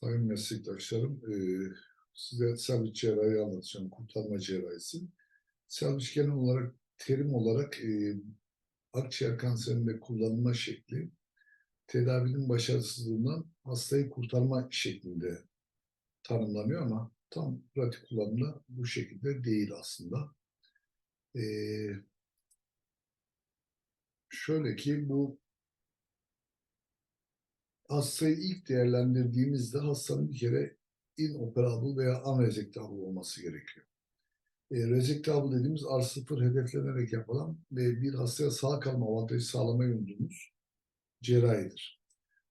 Sayın meslektaşlarım, eee, size salvage cerrahi anlatacağım, kurtarma cerrahisi. Salvage genel olarak, terim olarak eee, akciğer kanserinde kullanılma şekli, tedavinin başarısızlığından hastayı kurtarma şeklinde tanımlanıyor ama tam pratik kullanımda bu şekilde değil aslında. Eee, şöyle ki bu hastayı ilk değerlendirdiğimizde hastanın bir kere inoperable veya unresectable olması gerekiyor. E, resectable dediğimiz R0 hedeflenerek yapılan ve bir hastaya sağ kalma avantajı sağlamaya umduğumuz cerrahidir.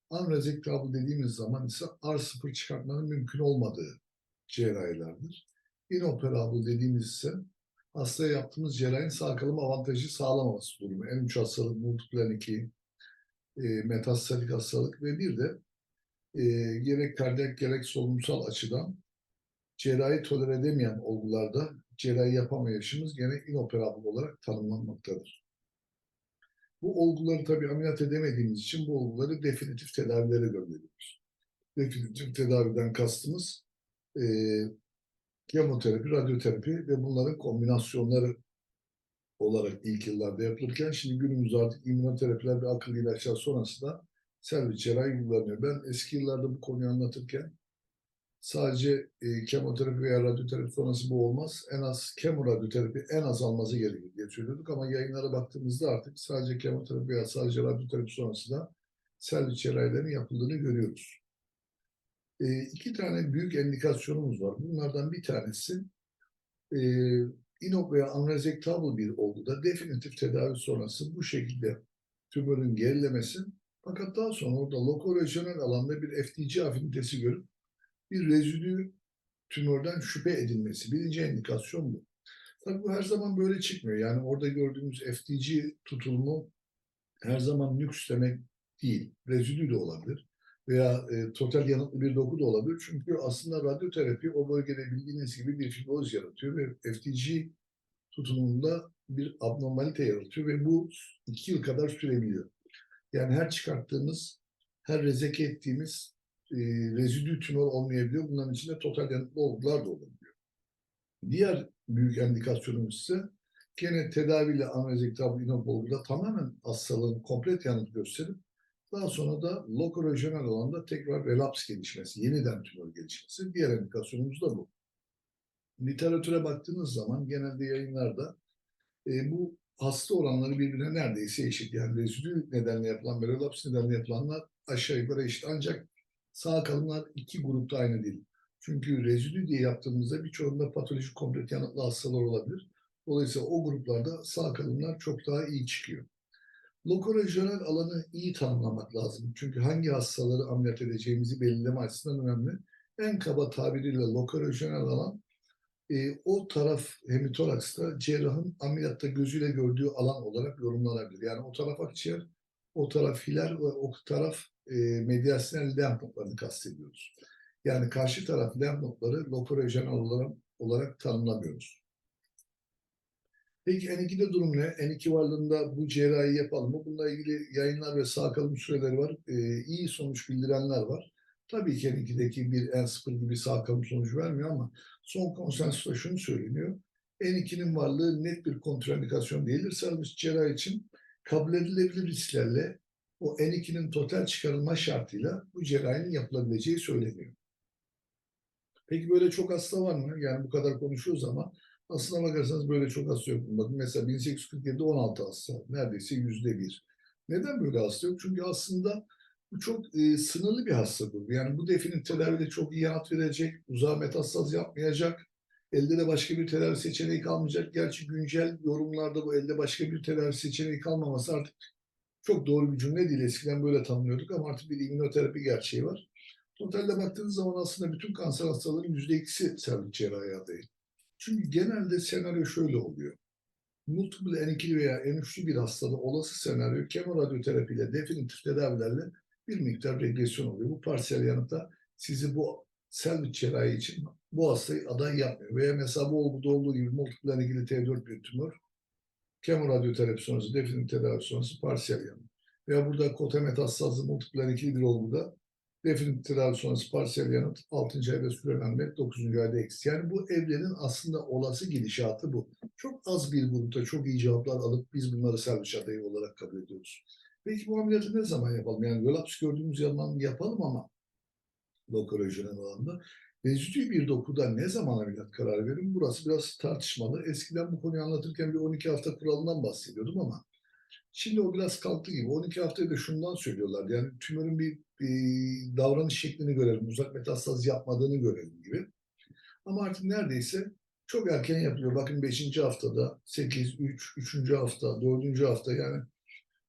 Unresectable dediğimiz zaman ise R0 çıkartmanın mümkün olmadığı cerrahilerdir. Inoperable dediğimiz ise hastaya yaptığımız cerrahinin sağ kalma avantajı sağlamaması durumu. En uç hastalık, multiple 2, e, metastatik hastalık ve bir de e, gerek kardiyak gerek solunumsal açıdan cerrahi tolere edemeyen olgularda cerrahi yapamayışımız gene inoperable olarak tanımlanmaktadır. Bu olguları tabii ameliyat edemediğimiz için bu olguları definitif tedavilere gönderiyoruz. Definitif tedaviden kastımız e, kemoterapi, radyoterapi ve bunların kombinasyonları olarak ilk yıllarda yapılırken şimdi günümüzde artık immünoterapiler ve akıllı ilaçlar sonrası da servis cerrahi kullanıyor. Ben eski yıllarda bu konuyu anlatırken sadece e, kemoterapi veya radyoterapi sonrası bu olmaz. En az kemoradyoterapi en az alması gerekir diye söylüyorduk ama yayınlara baktığımızda artık sadece kemoterapi veya sadece radyoterapi sonrası da servis cerrahilerinin yapıldığını görüyoruz. E, iki tane büyük endikasyonumuz var. Bunlardan bir tanesi e, inop veya unresectable bir olguda definitif tedavi sonrası bu şekilde tümörün gerilemesi fakat daha sonra orada lokoregional alanda bir FTC afinitesi görüp bir rezidü tümörden şüphe edilmesi. Birinci endikasyon bu. Tabii bu her zaman böyle çıkmıyor. Yani orada gördüğümüz FTC tutulumu her zaman nüks demek değil. Rezidü de olabilir. Veya e, total yanıtlı bir doku da olabilir. Çünkü aslında radyoterapi o bölgede bildiğiniz gibi bir fibroz yaratıyor ve FTC tutumunda bir abnormalite yaratıyor ve bu iki yıl kadar sürebiliyor. Yani her çıkarttığımız, her rezeke ettiğimiz e, rezidü tümör olmayabiliyor. Bunların içinde total yanıtlı olgular da olabiliyor. Diğer büyük endikasyonumuz ise gene tedaviyle anrezektable inop olguda tamamen hastalığın komplet yanıt gösterip daha sonra da lokoregional alanda tekrar relaps gelişmesi, yeniden tümör gelişmesi. Diğer indikasyonumuz da bu. Literatüre baktığınız zaman genelde yayınlarda e, bu hasta oranları birbirine neredeyse eşit. Yani rezidü nedenle yapılan ve relaps nedenle yapılanlar aşağı yukarı eşit. Ancak sağ kalımlar iki grupta aynı değil. Çünkü rezidü diye yaptığımızda birçoğunda patolojik komplet yanıtlı hastalar olabilir. Dolayısıyla o gruplarda sağ kalımlar çok daha iyi çıkıyor. Lokoregional alanı iyi tanımlamak lazım. Çünkü hangi hastaları ameliyat edeceğimizi belirleme açısından önemli. En kaba tabiriyle lokoregional alan e, o taraf hemitoraksta cerrahın ameliyatta gözüyle gördüğü alan olarak yorumlanabilir. Yani o taraf akciğer, o taraf hiler ve o taraf e, mediastinal lenf nodlarını kastediyoruz. Yani karşı taraf lenf nodları lokoregional olarak, olarak tanımlamıyoruz. Peki N2'de durum ne? N2 varlığında bu cerrahi yapalım mı? Bununla ilgili yayınlar ve sağ kalım süreleri var. Ee, iyi sonuç bildirenler var. Tabii ki N2'deki bir N0 gibi sağ kalım sonucu vermiyor ama son konsensusta şunu söyleniyor. N2'nin varlığı net bir kontraindikasyon değildir. Servis cerrahi için kabul edilebilir risklerle o N2'nin total çıkarılma şartıyla bu cerrahinin yapılabileceği söyleniyor. Peki böyle çok hasta var mı? Yani bu kadar konuşuyoruz ama aslına bakarsanız böyle çok hasta yok. Bakın mesela 1847'de 16 hasta. Neredeyse yüzde bir. Neden böyle hasta yok? Çünkü aslında bu çok e, sınırlı bir hasta grubu. Yani bu definin tedavide çok iyi yanıt verecek, uzağa metastaz yapmayacak, elde de başka bir tedavi seçeneği kalmayacak. Gerçi güncel yorumlarda bu elde başka bir tedavi seçeneği kalmaması artık çok doğru bir cümle değil. Eskiden böyle tanımlıyorduk ama artık bir immünoterapi gerçeği var. Totalde baktığınız zaman aslında bütün kanser hastalarının yüzde ikisi servis cerrahi adayı. Çünkü genelde senaryo şöyle oluyor. Multiple N2 veya N3'lü bir hastada olası senaryo kemoradyoterapi ile definitif tedavilerle bir miktar regresyon oluyor. Bu parsiyel yanıta sizi bu selvi cerrahi için bu hastayı aday yapmıyor. Veya mesela bu olguda olduğu gibi multiple N2'li T4 bir tümör kemoradyoterapi sonrası definitif tedavi sonrası parsiyel yanıt. Veya burada kote metastazlı multiple N2'li bir olguda Definitif tedavi sonrası parsiyel yanıt 6. ayda sürelenmek 9. ayda eksi. Yani bu evlerin aslında olası gidişatı bu. Çok az bir grupta çok iyi cevaplar alıp biz bunları servis adayı olarak kabul ediyoruz. Peki bu ameliyatı ne zaman yapalım? Yani relaps gördüğümüz zaman yapalım ama lokolojinin alanda. Rezidü bir dokuda ne zaman ameliyat kararı verin? Burası biraz tartışmalı. Eskiden bu konuyu anlatırken bir 12 hafta kuralından bahsediyordum ama şimdi o biraz kalktı gibi. 12 haftayı da şundan söylüyorlar. Yani tümörün bir, bir davranış şeklini görelim. Uzak metastaz yapmadığını görelim gibi. Ama artık neredeyse çok erken yapılıyor. Bakın 5. haftada, 8, 3, 3. hafta, 4. hafta yani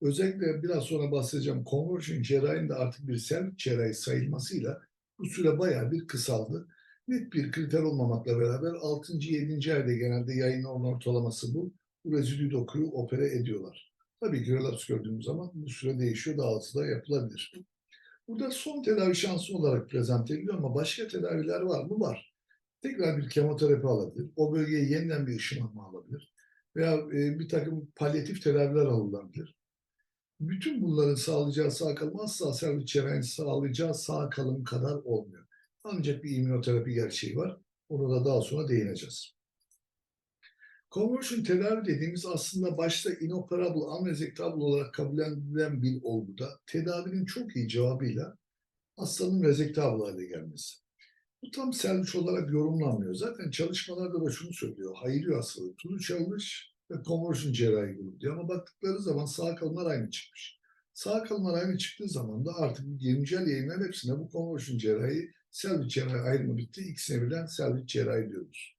özellikle biraz sonra bahsedeceğim. Conversion cerrahinin de artık bir sel cerrahi sayılmasıyla bu süre bayağı bir kısaldı. Net bir kriter olmamakla beraber 6. 7. ayda genelde yayın ortalaması bu. Bu rezidü dokuyu opere ediyorlar. Tabii ki relaps gördüğümüz zaman bu süre değişiyor. Daha hızlı da yapılabilir. Burada son tedavi şansı olarak prezent ediliyor ama başka tedaviler var mı? Var. Tekrar bir kemoterapi alabilir. O bölgeye yeniden bir ışınlanma alabilir. Veya e, bir takım palyatif tedaviler alınabilir. Bütün bunların sağlayacağı sağ kalım asla servis cerrahinin sağlayacağı sağ kalım kadar olmuyor. Ancak bir immünoterapi gerçeği var. Onu da daha sonra değineceğiz. Conversion tedavi dediğimiz aslında başta inoperable, unresectable olarak kabul edilen bir olguda tedavinin çok iyi cevabıyla hastanın resektable hale gelmesi. Bu tam servis olarak yorumlanmıyor. Zaten çalışmalarda da şunu söylüyor. Hayırıyor hastalığı. Tulu çalmış ve conversion cerrahi grubu diyor. Ama baktıkları zaman sağ kalımlar aynı çıkmış. Sağ kalımlar aynı çıktığı zaman da artık güncel yayınların hepsinde bu conversion cerrahi, servis cerrahi ayrımı bitti. İkisine birden servis cerrahi diyoruz.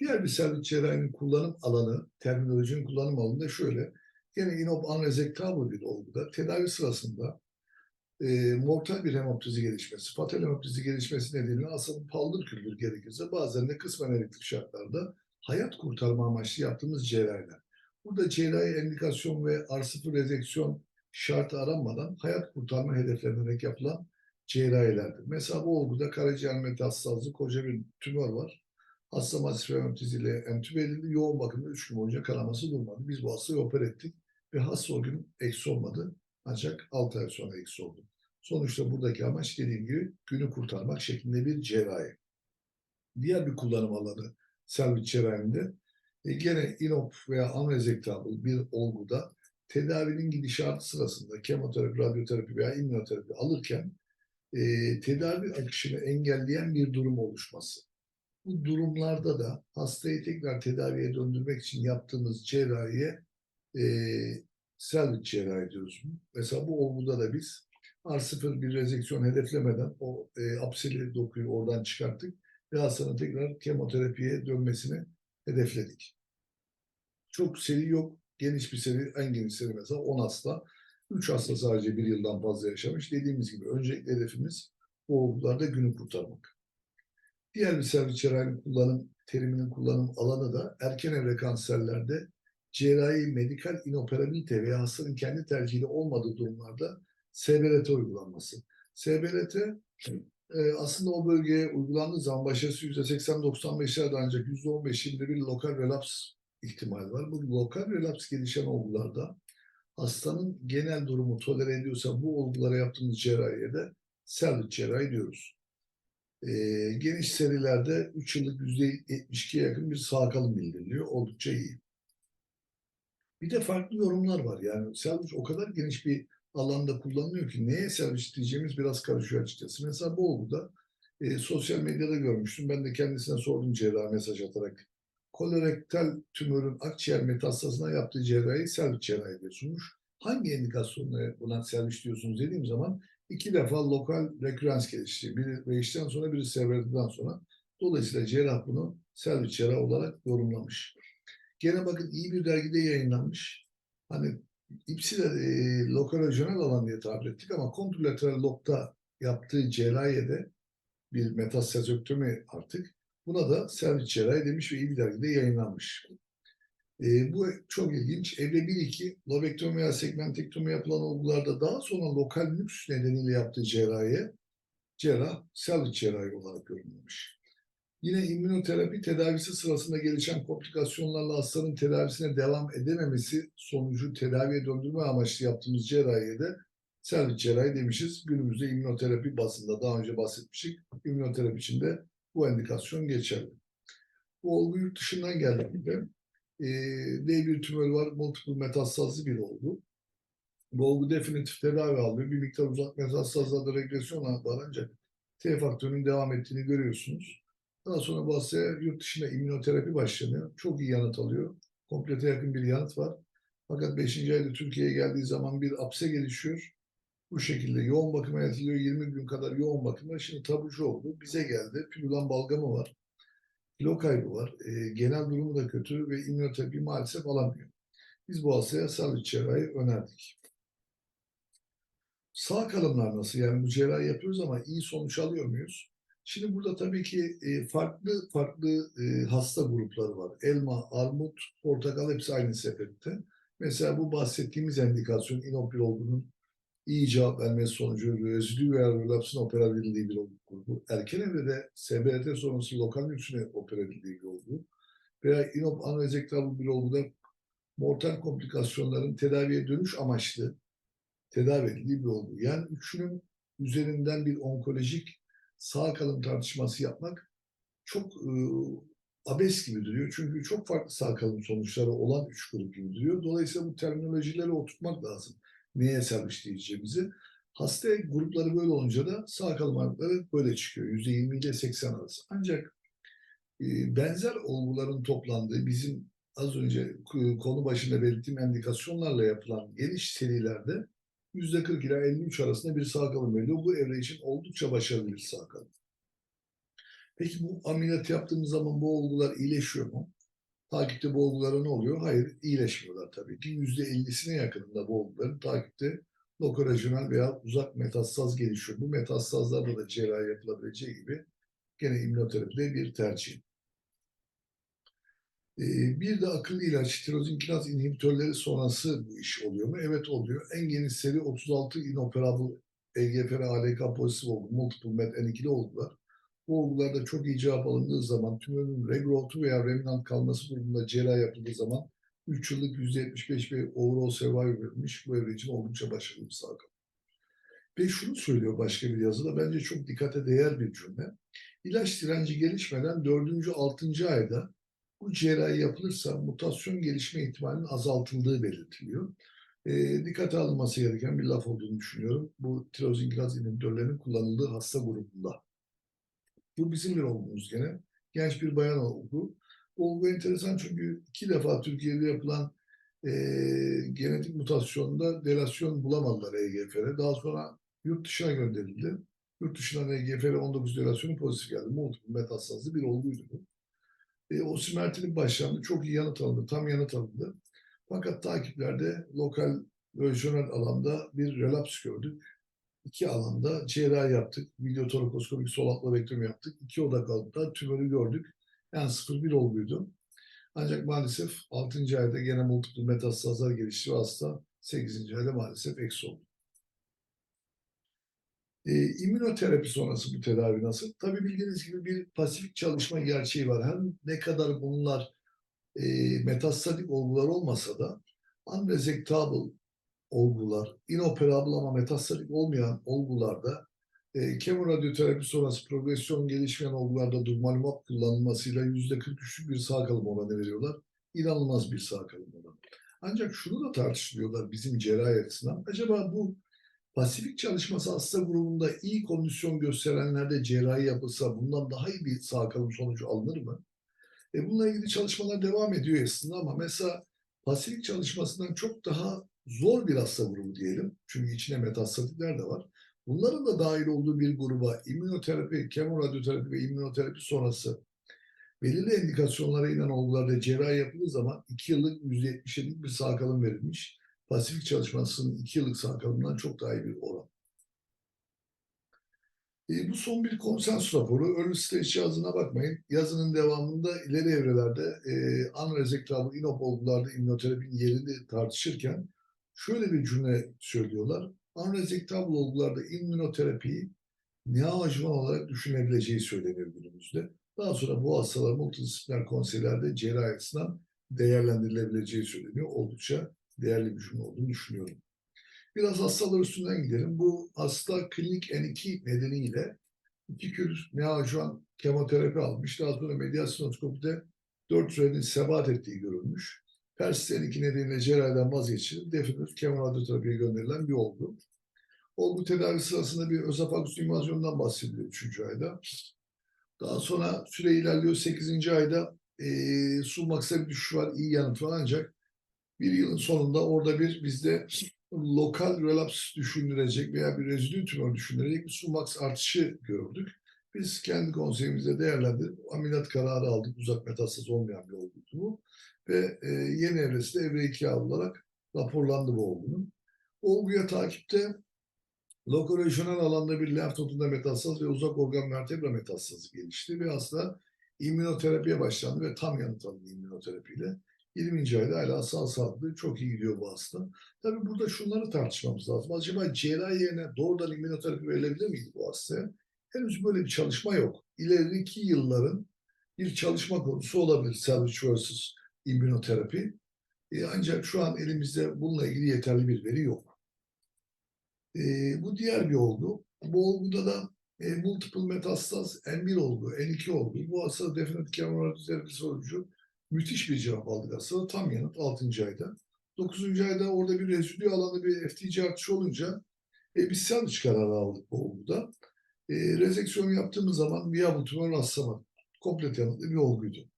Diğer bir servis cerrahinin kullanım alanı, terminolojinin kullanım alanı da şöyle. Yine inop unresectable bir olguda tedavi sırasında e, mortal bir hemoptizi gelişmesi, fatal hemoptizi gelişmesi nedeniyle aslında paldır küldür gerekirse bazen de kısmen elektrik şartlarda hayat kurtarma amaçlı yaptığımız cerrahiler. Burada cerrahi endikasyon ve R0 rezeksiyon şartı aranmadan hayat kurtarma hedeflenerek yapılan cerrahilerdir. Mesela bu olguda karaciğer metastazlı koca bir tümör var. Hasta masif hemoptiziyle entübe edildi. Yoğun bakımda 3 gün boyunca kanaması durmadı. Biz bu hastayı oper ettik ve hasta o gün eksi olmadı. Ancak 6 ay sonra eksi oldu. Sonuçta buradaki amaç dediğim gibi günü kurtarmak şeklinde bir cerrahi. Diğer bir kullanım alanı servis cerrahinde e, gene inop veya unresectable bir olguda tedavinin gidişatı sırasında kemoterapi, radyoterapi veya immünoterapi alırken e, tedavi akışını engelleyen bir durum oluşması. Bu durumlarda da hastayı tekrar tedaviye döndürmek için yaptığımız cerrahiye e, servis cerrahi diyoruz. Mesela bu olguda da biz R0 bir rezeksiyon hedeflemeden o e, apsili dokuyu oradan çıkarttık ve hastanın tekrar kemoterapiye dönmesini hedefledik. Çok seri yok. Geniş bir seri, en geniş seri mesela 10 hasta. 3 hasta sadece bir yıldan fazla yaşamış. Dediğimiz gibi öncelikli hedefimiz bu olgularda günü kurtarmak. Diğer servis cerrahinin kullanım, teriminin kullanım alanı da erken evre kanserlerde cerrahi medikal inoperabilite veya hastanın kendi tercihiyle olmadığı durumlarda SBRT uygulanması. SBRT e, aslında o bölgeye uygulandığı zaman başarısı %80-95'lerde ancak %15'inde bir lokal relaps ihtimali var. Bu lokal relaps gelişen olgularda hastanın genel durumu tolere ediyorsa bu olgulara yaptığımız cerrahiye de servis cerrahi diyoruz. E, geniş serilerde 3 yıllık %72'ye yakın bir sağ kalım bildiriliyor. Oldukça iyi. Bir de farklı yorumlar var. Yani servis o kadar geniş bir alanda kullanılıyor ki neye servis diyeceğimiz biraz karışıyor açıkçası. Mesela bu olguda e, sosyal medyada görmüştüm. Ben de kendisine sordum cerrah mesaj atarak. Kolorektal tümörün akciğer metastasına yaptığı cerrahi servis cerrahi diye sunmuş. Hangi indikasyonla buna servis diyorsunuz dediğim zaman iki defa lokal rekürans gelişti. Biri V5'ten sonra biri SVR'den sonra. Dolayısıyla cerrah bunu servis cerrah olarak yorumlamış. Gene bakın iyi bir dergide yayınlanmış. Hani İpsi de e, lokal alan diye tabir ettik ama kontrlateral lobda yaptığı cerrahiyede bir metastazektomi artık. Buna da servis cerrahi demiş ve iyi bir dergide yayınlanmış. E, bu çok ilginç. Evre 1-2 lobektomi veya segmentektomi yapılan olgularda daha sonra lokal nüks nedeniyle yaptığı cerrahiye cerrah servis cerrahi olarak yorumlamış. Yine immünoterapi tedavisi sırasında gelişen komplikasyonlarla hastanın tedavisine devam edememesi sonucu tedaviye döndürme amaçlı yaptığımız cerrahiye de Servis cerrahi demişiz. Günümüzde immünoterapi basında daha önce bahsetmiştik. İmmünoterapi için de bu endikasyon geçerli. Bu olgu yurt dışından e, D bir tümör var, multiple metastazlı bir olgu. Bu olgu definitif tedavi alıyor. Bir miktar uzak metastazlarda regresyon var ancak T faktörünün devam ettiğini görüyorsunuz. Daha sonra bu hastaya yurt dışında immünoterapi başlanıyor. Çok iyi yanıt alıyor. Komplete yakın bir yanıt var. Fakat 5. ayda Türkiye'ye geldiği zaman bir apse gelişiyor. Bu şekilde yoğun bakıma yatılıyor. 20 gün kadar yoğun bakımda. Şimdi taburcu oldu. Bize geldi. Pilulan balgamı var. Kilo kaybı var. E, genel durumu da kötü ve immünoterapi maalesef alamıyor. Biz bu hastaya salih cerrahi önerdik. Sağ kalımlar nasıl? Yani bu cerrahi yapıyoruz ama iyi sonuç alıyor muyuz? Şimdi burada tabii ki e, farklı farklı e, hasta grupları var. Elma, armut, portakal hepsi aynı sepette. Mesela bu bahsettiğimiz endikasyon inopil olduğunun iyi cevap vermesi sonucu rezidü veya relapsın opera edildiği bir olgu. Erken evrede SBRT sonrası lokal nüksüne opera edildiği bir olgu. Veya inop anorezektabl bir olguda mortal komplikasyonların tedaviye dönüş amaçlı tedavi edildiği bir olgu. Yani üçünün üzerinden bir onkolojik sağ kalım tartışması yapmak çok e, abes gibi duruyor. Çünkü çok farklı sağ kalım sonuçları olan üç grup gibi duruyor. Dolayısıyla bu terminolojileri oturtmak lazım. Neye servisleyeceğimizi. Hasta grupları böyle olunca da sağ kalım ağrıları böyle çıkıyor. %20 ile 80 arası. Ancak e, benzer olguların toplandığı bizim az önce konu başında belirttiğim endikasyonlarla yapılan geniş serilerde %40 ila 53 arasında bir sağ kalım veriyor. Bu evre için oldukça başarılı bir sağ kalım. Peki bu ameliyat yaptığımız zaman bu olgular iyileşiyor mu? Takipte bu olgulara ne oluyor? Hayır, iyileşmiyorlar tabii ki. %50'sine yakınında bu olguların takipte lokoregional veya uzak metastaz gelişiyor. Bu metastazlarda da cerrahi yapılabileceği gibi gene immünoterapide bir tercih. Ee, bir de akıllı ilaç, tirozin kinaz inhibitörleri sonrası bu iş oluyor mu? Evet oluyor. En geniş seri 36 inoperable EGFR, ALK pozitif olgu, multiple MET N2'li olgular. Bu olgularda çok iyi cevap alındığı zaman tümörün regrowth'u veya remnant kalması durumunda cerrahi yapıldığı zaman 3 yıllık %75 bir overall survival verilmiş. Bu evre için oldukça başarılı bir sağ Ve şunu söylüyor başka bir yazıda, bence çok dikkate değer bir cümle. İlaç direnci gelişmeden 4. 6. ayda bu cerrahi yapılırsa mutasyon gelişme ihtimalinin azaltıldığı belirtiliyor. E, dikkate alınması gereken bir laf olduğunu düşünüyorum. Bu tirozin kinaz inhibitörlerinin kullanıldığı hasta grubunda. Bu bizim bir olgumuz gene. Genç bir bayan olgu. Olgu enteresan çünkü iki defa Türkiye'de yapılan e, genetik mutasyonda delasyon bulamadılar EGFR'e. Daha sonra yurt dışına gönderildi. Yurt dışından EGFR 19 delasyonu pozitif geldi. Multiple metastazlı bir olguydu bu. E, o simertinin başlandı. Çok iyi yanıt alındı. Tam yanıt alındı. Fakat takiplerde lokal rejyonel alanda bir relaps gördük. İki alanda cerrahi yaptık. Videotorokoskopik sol atlavektomi yaptık. İki odak alanda tümörü gördük. Yani 0-1 olguydu. Ancak maalesef 6. ayda gene multiple metastazlar gelişti ve hasta 8. ayda maalesef eksi oldu. E, immünoterapi sonrası bu tedavi nasıl? Tabii bildiğiniz gibi bir pasifik çalışma gerçeği var. Hem ne kadar bunlar e, metastatik olgular olmasa da unresectable olgular, inoperable ama metastatik olmayan olgularda e, kemoradyoterapi sonrası progresyon gelişmeyen olgularda durmalumab kullanılmasıyla yüzde 43'lük bir sağ kalım oranı veriyorlar. İnanılmaz bir sağ kalım oranı. Ancak şunu da tartışılıyorlar bizim cerrahi açısından. Acaba bu Pasifik çalışması hasta grubunda iyi kondisyon gösterenlerde cerrahi yapılsa bundan daha iyi bir sağ kalım sonucu alınır mı? E bununla ilgili çalışmalar devam ediyor aslında ama mesela Pasifik çalışmasından çok daha zor bir hasta grubu diyelim. Çünkü içine metastatikler de var. Bunların da dahil olduğu bir gruba immünoterapi, kemoradyoterapi ve immünoterapi sonrası belirli endikasyonlara inen olgularda cerrahi yapıldığı zaman 2 yıllık %77'lik bir sağ kalım verilmiş. Pasifik çalışmasının iki yıllık sağ kalımından çok daha iyi bir oran. E, bu son bir konsens raporu. Early stage yazına bakmayın. Yazının devamında ileri evrelerde e, unresectable inop olgularda immünoterapinin yerini tartışırken şöyle bir cümle söylüyorlar. Unresectable olgularda immünoterapiyi neoadjuvan olarak düşünebileceği söylenir günümüzde. Daha sonra bu hastalar multidisipliner konseylerde cerrahi açısından değerlendirilebileceği söyleniyor. Oldukça değerli bir cümle olduğunu düşünüyorum. Biraz hastalar üstünden gidelim. Bu hasta klinik N2 nedeniyle iki kür neoadjuvant kemoterapi almış. Daha sonra medyasyanoskopide 4 sürenin sebat ettiği görülmüş. Persist N2 nedeniyle cerrahiden vazgeçilip definitif kemoradyoterapiye gönderilen bir olgu. Olgu tedavi sırasında bir özofagus invazyonundan bahsediliyor 3. ayda. Daha sonra süre ilerliyor. 8. ayda e, Sulmax'a bir düşüş var. iyi yanıt var ancak bir yılın sonunda orada bir bizde lokal relaps düşünülecek veya bir rezidü tümör düşünülecek bir Sulmax artışı gördük. Biz kendi konseyimizde değerlendirip ameliyat kararı aldık. Uzak metastaz olmayan bir olguydu bu. Ve e, yeni evresi de evre 2 olarak raporlandı bu olgunun. Olguya takipte lokorejyonel alanda bir lenf nodunda metastaz ve uzak organ vertebra metastazı gelişti ve hasta immünoterapiye başlandı ve tam yanıt alındı immünoterapiyle. 20. ayda hala sağ sağlıklı, çok iyi gidiyor bu hasta. Tabii burada şunları tartışmamız lazım. Acaba cerrahi yerine doğrudan immünoterapi verilebilir miydi bu hastaya? Henüz böyle bir çalışma yok. İleriki yılların bir çalışma konusu olabilir salvage versus immünoterapi. E, ancak şu an elimizde bununla ilgili yeterli bir veri yok. E, bu diğer bir olgu. Bu olguda da e, multiple metastaz N1 olgu, N2 olgu. Bu hasta definitif kemoradyoterapi sonucu müthiş bir cevap aldık aslında. Tam yanıt 6. ayda. 9. ayda orada bir rezidü alanda bir FTC artışı olunca e, biz salvage kararı aldık bu olguda. E, rezeksiyon yaptığımız zaman viable tümör rastlamadık. Komplet yanıtlı bir olguydu.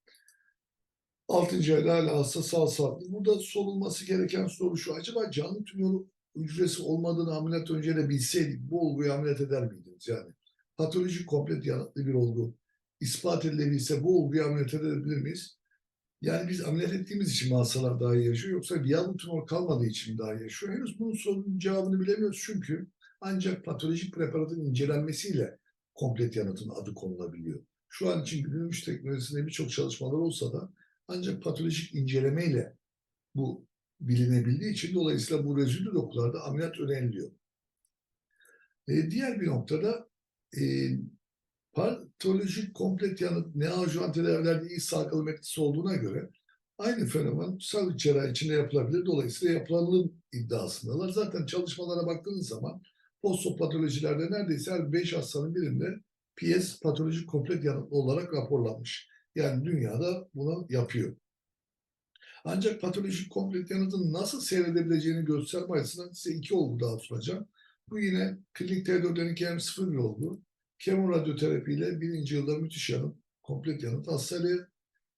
6. ayda hala hasta sağ sağlıklı. Burada sorulması gereken soru şu. Acaba canlı tümör hücresi olmadığını ameliyat önce de bilseydik bu olguyu ameliyat eder miydiniz? Yani patolojik komplet yanıtlı bir olgu ispat edilebilse bu olguyu ameliyat edebilir miyiz? Yani biz ameliyat ettiğimiz için hastalar daha iyi yaşıyor yoksa viable tümör kalmadığı için daha iyi yaşıyor? Henüz bunun sorunun cevabını bilemiyoruz çünkü ancak patolojik preparatın incelenmesiyle komplet yanıtın adı konulabiliyor. Şu an için günümüz teknolojisinde birçok çalışmalar olsa da ancak patolojik incelemeyle bu bilinebildiği için dolayısıyla bu rezidü dokularda ameliyat öneriliyor. E, diğer bir noktada e, patolojik komplet yanıt neoadjuvant tedavilerde iyi sağlıklı etkisi olduğuna göre aynı fenomen sağlık cerrahi içinde yapılabilir. Dolayısıyla yapılalım iddiasındalar. Zaten çalışmalara baktığınız zaman postopatolojilerde neredeyse her 5 hastanın birinde PS patolojik komplet yanıtlı olarak raporlanmış. Yani dünyada bunu yapıyor. Ancak patolojik komplet yanıtın nasıl seyredebileceğini gösterme açısından size iki olgu daha sunacağım. Bu yine klinik T4'lerin KM0 bir olgu. Kemoradyoterapi ile birinci yılda müthiş yanıt, komplet yanıt. Hastayla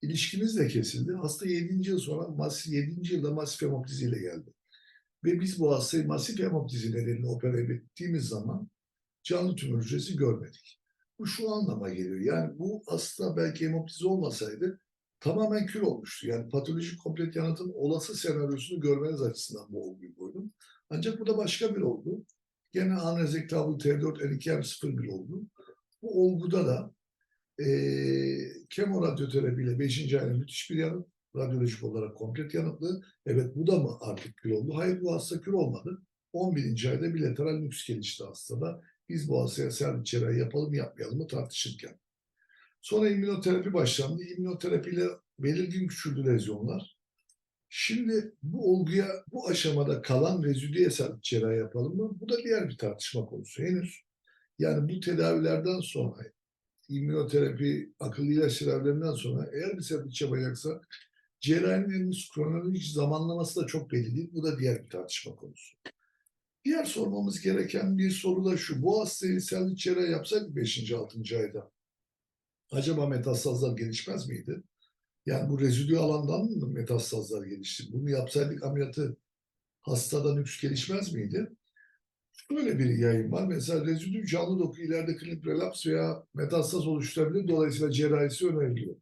ilişkimiz de kesildi. Hasta 7. yıl sonra masif, 7. yılda masif hemoptizi ile geldi. Ve biz bu hastayı masif hemoptizi nedeniyle opera ettiğimiz zaman canlı tümör hücresi görmedik. Bu şu anlama geliyor. Yani bu hasta belki hemoptizi olmasaydı tamamen kür olmuştu. Yani patolojik komplet yanıtın olası senaryosunu görmeniz açısından bu olguyu koydum. Ancak bu da başka bir olgu. Gene anrezektable T4 N2M01 olgu. Bu olguda da e, kemoradyoterapiyle 5. ayda müthiş bir yanıt. Radyolojik olarak komplet yanıtlı. Evet bu da mı artık kür oldu? Hayır bu hasta kür olmadı. 11. ayda bilateral nüks gelişti hastada. Biz bu hastaya servis cerrahi yapalım yapmayalım mı tartışırken. Sonra immünoterapi başlandı. İmmünoterapiyle belirgin küçüldü lezyonlar. Şimdi bu olguya bu aşamada kalan rezidüye servis cerrahi yapalım mı? Bu da diğer bir tartışma konusu henüz. Yani bu tedavilerden sonra immünoterapi, akıllı ilaç tedavilerinden sonra eğer bir servis yapacaksa cerrahinin kronolojik zamanlaması da çok belli değil. Bu da diğer bir tartışma konusu. Diğer sormamız gereken bir soru da şu. Bu hastayı servis cerrahi yapsak 5. 6. ayda acaba metastazlar gelişmez miydi? Yani bu rezidü alandan mı metastazlar gelişti? Bunu yapsaydık ameliyatı hastada nüks gelişmez miydi? Böyle bir yayın var. Mesela rezidü canlı doku ileride klinik relaps veya metastaz oluşturabilir. Dolayısıyla cerrahisi öneriliyor.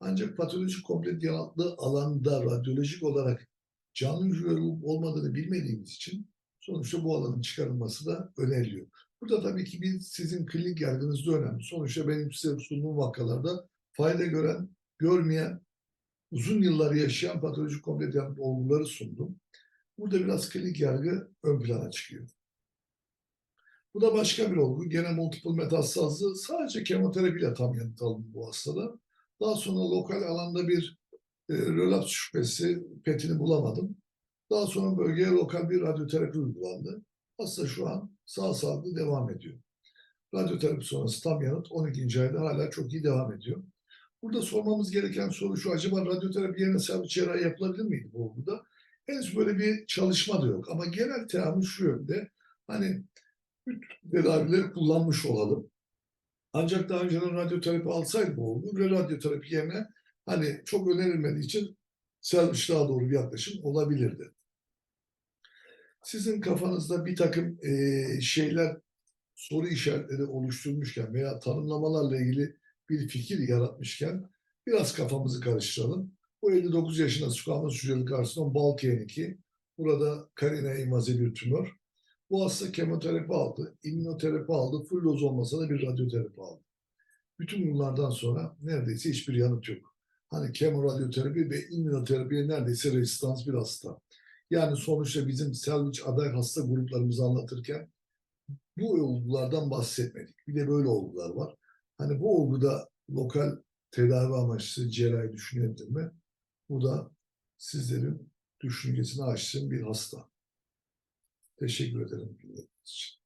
Ancak patolojik komplet yanıtlı alanda radyolojik olarak canlı hücre olmadığını bilmediğimiz için sonuçta bu alanın çıkarılması da öneriliyor. Burada tabii ki bir sizin klinik yargınız da önemli. Sonuçta benim size sunduğum vakalarda fayda gören, görmeyen, uzun yıllar yaşayan patolojik komplet yanıtlı olguları sundum. Burada biraz klinik yargı ön plana çıkıyor. Bu da başka bir olgu. Gene multiple metastazlı sadece kemoterapiyle tam yanıt alındı bu hastada. Daha sonra lokal alanda bir e, relaps şüphesi, petini bulamadım. Daha sonra bölgeye lokal bir radyoterapi uygulandı. Hasta şu an sağ sağlıklı devam ediyor. Radyoterapi sonrası tam yanıt 12. ayda hala çok iyi devam ediyor. Burada sormamız gereken soru şu. Acaba radyoterapi yerine servis cerrahi yapılabilir miydi bu olguda? Henüz böyle bir çalışma da yok. Ama genel teamül şu yönde. Hani tedavileri kullanmış olalım. Ancak daha önceden radyoterapi alsaydı bu olgu ve radyoterapi yerine hani çok önerilmediği için servis daha doğru bir yaklaşım olabilirdi. Sizin kafanızda bir takım eee, şeyler soru işaretleri oluşturmuşken veya tanımlamalarla ilgili bir fikir yaratmışken biraz kafamızı karıştıralım. Bu 59 yaşında squamous hücreli karsinom Balken 2. Burada karina invaze bir tümör. Bu hasta kemoterapi aldı, immünoterapi aldı, full doz olmasa da bir radyoterapi aldı. Bütün bunlardan sonra neredeyse hiçbir yanıt yok. Hani kemoradyoterapi ve immünoterapiye neredeyse rezistans bir hasta. Yani sonuçta bizim salvage aday hasta gruplarımızı anlatırken bu olgulardan bahsetmedik. Bir de böyle olgular var. Hani bu olguda lokal tedavi amaçlı cerrahi düşünebilir mi? Bu da sizlerin düşüncesini açtığım bir hasta. Teşekkür ederim dinlediğiniz için.